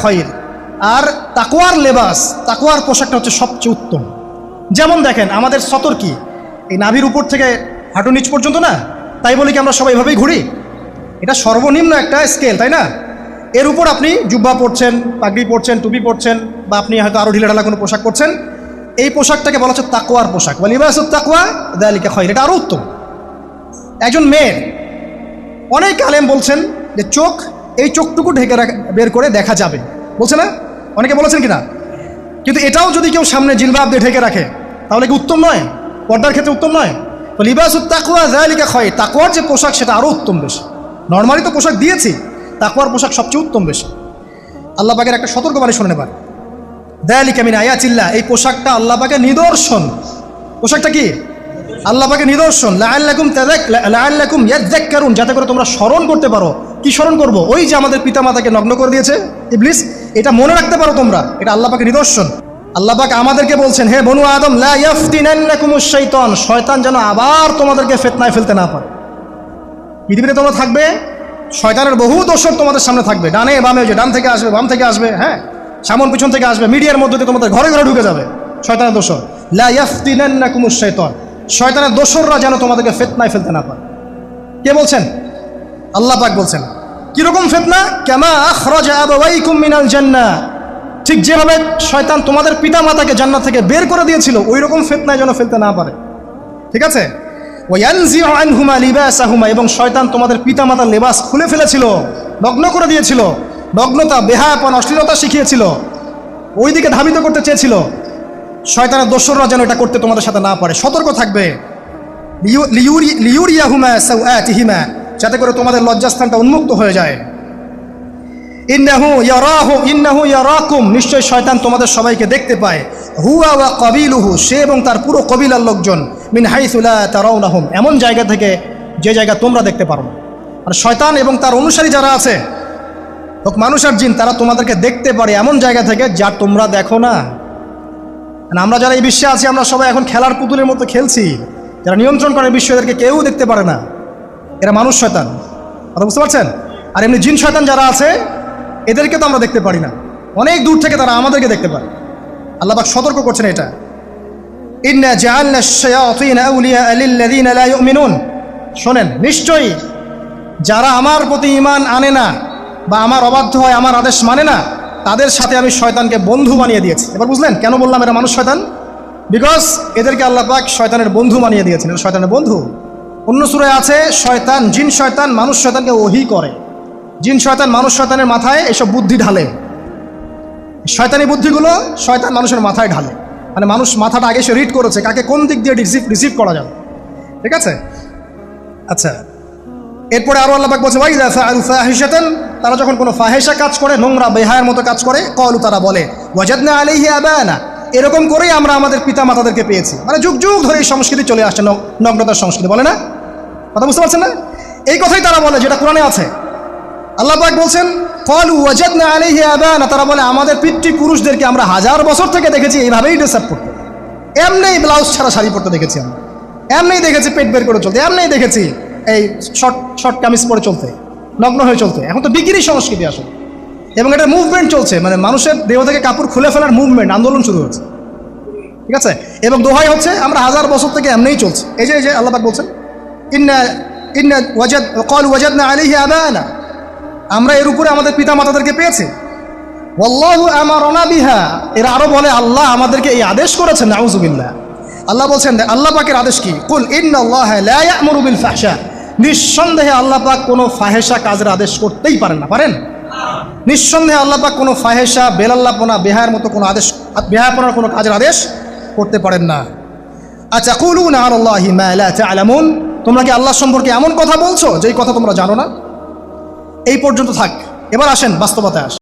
খায়র আর তাকওয়ার লেবাস, তাকওয়ার পোশাকটা হচ্ছে সবচেয়ে উত্তম। যেমন দেখেন, আমাদের সতর কি? এই নাভির উপর থেকে হাঁটু নিচ পর্যন্ত না? তাই বলে কি আমরা সবাই এভাবেই ঘুরি? এটা সর্বনিম্ন একটা স্কেল তাই না? এর উপর আপনি জুব্বা পরছেন, পাগড়ি পরছেন, টুপি পরছেন, বা আপনি হয়তো আরও ঢিলাঢালা কোনো পোশাক পরছেন, এই পোশাকটাকে বলা হচ্ছে তাকওয়ার পোশাক। বা লিবাসুত তাকওয়া দালিকা খয়ের এটা আরও উত্তম। একজন মেয়ের, অনেক আলেম বলছেন যে চোখ এই চোখটুকু ঢেকে বের করে দেখা যাবে। বলছে না? অনেকে বলেছেন কিনা? কিন্তু এটাও যদি কেউ সামনে জিলবাব দিয়ে ঢেকে রাখে, তাহলে কি উত্তম নয়? পর্দার ক্ষেত্রে উত্তম নয়? তো লিবাসুত তাকুয়া জালিকা খয়। তাকুয়ার যে পোশাক, সেটা আরও উত্তম বেশি। নর্মালি তো পোশাক দিয়েছি তাকুয়ার পোশাক সবচেয়ে উত্তম বেশি। আল্লাহ পাকের একটা সতর্কবাণী শুনে নেবার। দেয়ালিকা মিন আয়াচিল্লা এই পোশাকটা আল্লাহ পাকের নিদর্শন। পোশাকটা কি? আল্লাহ পাকের নিদর্শন। লাআল্লাকুম তাযাক লাআল্লাকুম ইয়াযাক্কারুন যাতে করে তোমরা স্মরণ করতে পারো। কি স্মরণ করব? ওই যে আমাদের পিতামাতাকে নগ্ন করে দিয়েছে, ইবলিস, এটা মনে রাখতে পারো তোমরা, এটা আল্লাহ পাকের নিদর্শন। আল্লাহ পাক আমাদেরকে বলছেন, হে বনু আদম, লা ইয়াফতিনান্নাকুমুশ শাইতান, শয়তান যেন আবার তোমাদেরকে ফেতনায় ফেলতে না পারে। পৃথিবীতে তোমরা থাকবে, শয়তানের বহু দর্শক তোমাদের সামনে থাকবে, ডানে, বামে যে ডান থেকে আসবে, বাম থেকে আসবে হ্যাঁ? সামন পিছন থেকে আসবে, মিডিয়ার মধ্যে দিয়ে তোমাদের ঘরে ঘরে ঢুকে যাবে, শয়তানের দোষর। লা ইয়াফতিনান্নাকুমুশ শাইতান, শয়তানের দোসররা যেন তোমাদেরকে ফেতনায় ফেলতে না পারে। কে বলছেন? আল্লাহ পাক বলছেন, কীরকম ফিতনা? কামা আখরাজা আবাওয়াইকুম মিনাল জান্নাহ ঠিক যেভাবে শয়তান তোমাদের পিতা মাতাকে জান্নাত থেকে বের করে দিয়েছিল ওই রকম ফিতনায় যেন ফেলতে না পারে। ঠিক আছে? এবং শয়তান তোমাদের পিতামাতার লেবাস খুলে ফেলেছিল, নগ্ন করে দিয়েছিল, নগ্নতা, বেহায়াপন, অশ্লীলতা শিখিয়েছিল ওই দিকে ধাবিত করতে চেয়েছিল। শয়তানের দোসররা যেন এটা করতে তোমাদের সাথে না পারে। সতর্ক থাকবে। লিউ- লিউরি- লিউরিয়াহুমা সাউআতিহিমা। যাতে করে তোমাদের লজ্জাস্থানটা উন্মুক্ত হয়ে যায়। ইন্নাহু ইয়ারাহু, ইন্নাহু ইয়ারাকুম। নিশ্চয় শয়তান তোমাদের সবাইকে দেখতে পায়। হুয়া ওয়া কবিলুহু, সে এবং তার পুরো কবিলার লোকজন, মিন হাইসুলা তারাউনাহুম। এমন জায়গা থেকে যে জায়গা তোমরা দেখতে পারো মানে শয়তান এবং তার অনুসারী যারা আছে, হোক মানুষ আর জিন, তারা তোমাদেরকে দেখতে পারে এমন জায়গা থেকে যা তোমরা দেখো না। আমরা যারা এই বিশ্বে আছি, আমরা সবাই এখন খেলার পুতুলের মতো খেলছি। যারা নিয়ন্ত্রণ করে বিশ্ব, এদেরকে কেউ দেখতে পারে না। এরা মানুষ শয়তান। কথা বুঝতে পারছেন? আর এমনি জিন শয়তান যারা আছে, এদেরকে তো আমরা দেখতে পারি না। অনেক দূর থেকে তারা আমাদেরকে দেখতে পারে। আল্লাহবাক সতর্ক করছেন এটা। শোনেন, নিশ্চয়ই যারা আমার প্রতি ইমান আনে না বা আমার অবাধ্য হয়, আমার আদেশ মানে না, তাদের সাথে আমি শয়তানকে বন্ধু বানিয়ে দিয়েছি। এবার বুঝলেন কেন বললাম এরা মানুষ শয়তান? বিকজ এদেরকে আল্লাহ পাক শয়তানের বন্ধু বানিয়ে দিয়েছেন। শয়তানের বন্ধু। অন্য সুরায় আছে, শয়তান, জিন, শয়তান, মানুষ, শয়তানকে ওহি করে। জিন, শয়তান, মানুষ, শয়তানের মাথায় এসব বুদ্ধি ঢালে। শয়তানি বুদ্ধিগুলো শয়তান মানুষের মাথায় ঢালে। মানে মানুষ মাথাটা আগে সে রিড করেছে, কাকে কোন দিক দিয়ে রিসিভ রিসিভ করা যাবে। ঠিক আছে? আচ্ছা। এরপরে আরও আল্লাহ বলছে ফাআলু ফাহিশাতান তারা যখন কোনো ফাহেসা কাজ করে, নোংরা বেহায়ের মতো কাজ করে, কলু তারা বলে, ওয়াজাদনা আলাইহি আবানা এরকম করেই আমরা আমাদের পিতা মাতাদেরকে পেয়েছি। মানে যুগ যুগ ধরে এই সংস্কৃতি চলে আসছে, নগ- নগ্নতার সংস্কৃতি, বলে না? কথা বুঝতে পারছেন না? এই কথাই তারা বলে, যেটা কোরআনে আছে। আল্লাহ পাক বলছেন, কলু ওয়াজাদনা আলাইহি আবানা তারা বলে, আমাদের পিতৃপুরুষদেরকে আমরা হাজার বছর থেকে দেখেছি, এইভাবেই ড্রেসআপ করতে। এমনি ব্লাউজ ছাড়া শাড়ি পরতে দেখেছি আমরা। এমনি দেখেছি পেট বের করে চলতে এমনি দেখেছি এই শর্ট শর্ট কামিজ পরে চলতে, নগ্ন হয়ে চলতে। এখন তো বিক্রি সংস্কৃতি আসলে। এবং এটা মুভমেন্ট চলছে মানে মানুষের দেহ থেকে কাপড় খুলে ফেলার মুভমেন্ট আন্দোলন শুরু হচ্ছে ঠিক আছে? এবং দোহাই হচ্ছে, আমরা হাজার বছর থেকে এমনিই চলছে। এই যে এই যে, আল্লাহ বলছেন, ইন্না ইন্না ওয়াজাদ কল ওয়াজাদ না আলিহি আবানা। আমরা এর উপরে আমাদের পিতা মাতাদেরকে পেয়েছি। ওয়াল্লাহু আমারনা বিহা। এরা আরও বলে, আল্লাহ আমাদেরকে এই আদেশ করেছেন, নাউজুবিল্লাহ। আল্লাহ বলছেন, আল্লাহ পাকের আদেশ কি? কুল ইন্নাল্লাহা লা ইয়া'মুরু বিল ফাহশা। নিঃসন্দেহে আল্লাহ পাক কোনো ফাহেসা কাজের আদেশ করতেই পারেন না, পারেন? নিঃসন্দেহে আল্লাহ পাক কোনো ফাহেসা বেলাল্লাপনা বেহার মতো কোনো আদেশ বেহাপনার কোনো কাজের আদেশ করতে পারেন না। আচ্ছা কুলুন আল্লাহ তা'লামুন। তোমরা কি আল্লাহ সম্পর্কে এমন কথা বলছো যেই কথা তোমরা জানো না? এই পর্যন্ত থাক। এবার আসেন বাস্তবতায় আস।